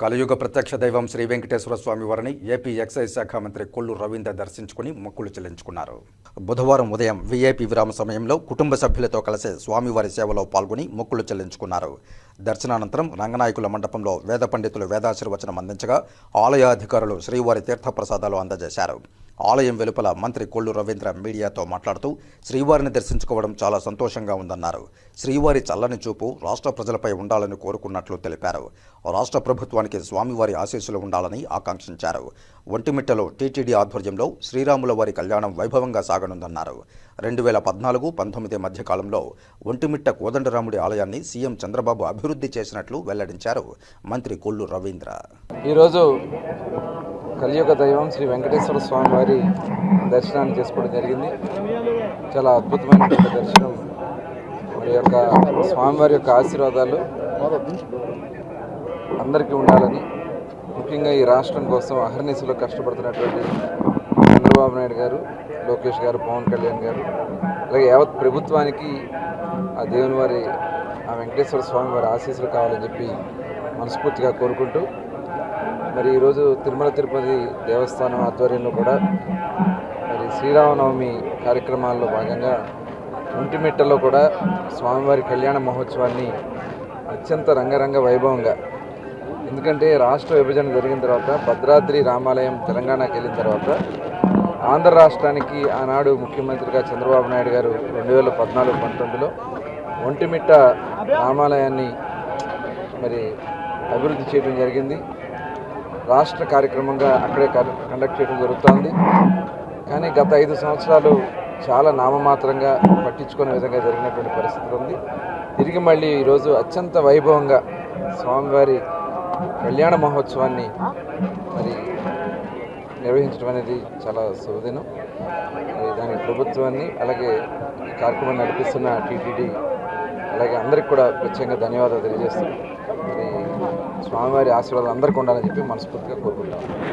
కలియుగ ప్రత్యక్ష దైవం శ్రీ వెంకటేశ్వర స్వామి వారిని ఏపీ ఎక్సైజ్ శాఖ మంత్రి కొల్లు రవీందర్ దర్శించుకుని మొక్కులు చెల్లించుకున్నారు. బుధవారం ఉదయం వీఐపీ విరామ సమయంలో కుటుంబ సభ్యులతో కలిసి స్వామివారి సేవలో పాల్గొని మొక్కులు చెల్లించుకున్నారు. దర్శనానంతరం రంగనాయకుల మండపంలో వేద పండితులు వేదాశీర్వచనం అందించగా ఆలయ అధికారులు శ్రీవారి తీర్థప్రసాదాలు అందజేశారు. ఆలయం వెలుపల మంత్రి కొల్లు రవీంద్ర మీడియాతో మాట్లాడుతూ శ్రీవారిని దర్శించుకోవడం చాలా సంతోషంగా ఉందన్నారు. శ్రీవారి చల్లని చూపు రాష్ట్ర ప్రజలపై ఉండాలని కోరుకున్నట్లు తెలిపారు. రాష్ట్ర ప్రభుత్వానికి స్వామివారి ఆశీస్సులు ఉండాలని ఆకాంక్షించారు. ఒంటిమిట్టలో టీటీడీ ఆధ్వర్యంలో శ్రీరాముల వారి కళ్యాణం వైభవంగా సాగనుందన్నారు. రెండు వేల పద్నాలుగు పంతొమ్మిది మధ్యకాలంలో ఒంటిమిట్ట కోదండరాముడి ఆలయాన్ని సీఎం చంద్రబాబు అభివృద్ధి అభివృద్ధి చేసినట్లు వెల్లడించారు మంత్రి కొల్లు రవీంద్ర. ఈరోజు కలియుగ దైవం శ్రీ వెంకటేశ్వర స్వామి వారి దర్శనాన్ని చేసుకోవడం జరిగింది. చాలా అద్భుతమైన దర్శనం. వారి యొక్క స్వామివారి యొక్క ఆశీర్వాదాలు అందరికీ ఉండాలని ముఖ్యంగా ఈ రాష్ట్రం కోసం అహర్నిశలో కష్టపడుతున్నటువంటి చంద్రబాబు నాయుడు గారు లోకేష్ గారు పవన్ కళ్యాణ్ గారు అలాగే యావత్ ప్రభుత్వానికి ఆ దేవుని వారి ఆ వెంకటేశ్వర స్వామి వారి ఆశీస్సులు కావాలని చెప్పి మనస్ఫూర్తిగా కోరుకుంటూ మరి ఈరోజు తిరుమల తిరుపతి దేవస్థానం ఆధ్వర్యంలో కూడా మరి శ్రీరామనవమి కార్యక్రమాల్లో భాగంగా ఒంటిమిట్టలో కూడా స్వామివారి కళ్యాణ మహోత్సవాన్ని అత్యంత రంగరంగ వైభవంగా ఎందుకంటే రాష్ట్ర విభజన జరిగిన తర్వాత భద్రాద్రి రామాలయం తెలంగాణకి వెళ్ళిన తర్వాత ఆంధ్ర రాష్ట్రానికి ఆనాడు ముఖ్యమంత్రిగా చంద్రబాబు నాయుడు గారు రెండు వేల పద్నాలుగు పంతొమ్మిదిలో ఒంటిమిట్ట రామాలయాన్ని మరి అభివృద్ధి చేయడం జరిగింది. రాష్ట్ర కార్యక్రమంగా అక్కడే కండక్ట్ చేయడం జరుగుతోంది. కానీ గత ఐదు సంవత్సరాలు చాలా నామమాత్రంగా పట్టించుకునే విధంగా జరిగినటువంటి పరిస్థితి ఉంది. తిరిగి మళ్ళీ ఈరోజు అత్యంత వైభవంగా స్వామివారి కళ్యాణ మహోత్సవాన్ని మరి నిర్వహించడం అనేది చాలా శుభదినం. దానికి ప్రభుత్వాన్ని అలాగే ఈ కార్యక్రమాన్ని నడిపిస్తున్న టీటీడీ అలాగే అందరికి కూడా ప్రత్యేకంగా ధన్యవాదాలు తెలియజేస్తాం మరి స్వామివారి ఆశీర్వాదాలు అందరికీ ఉండాలని చెప్పి మనస్ఫూర్తిగా కోరుకుంటాం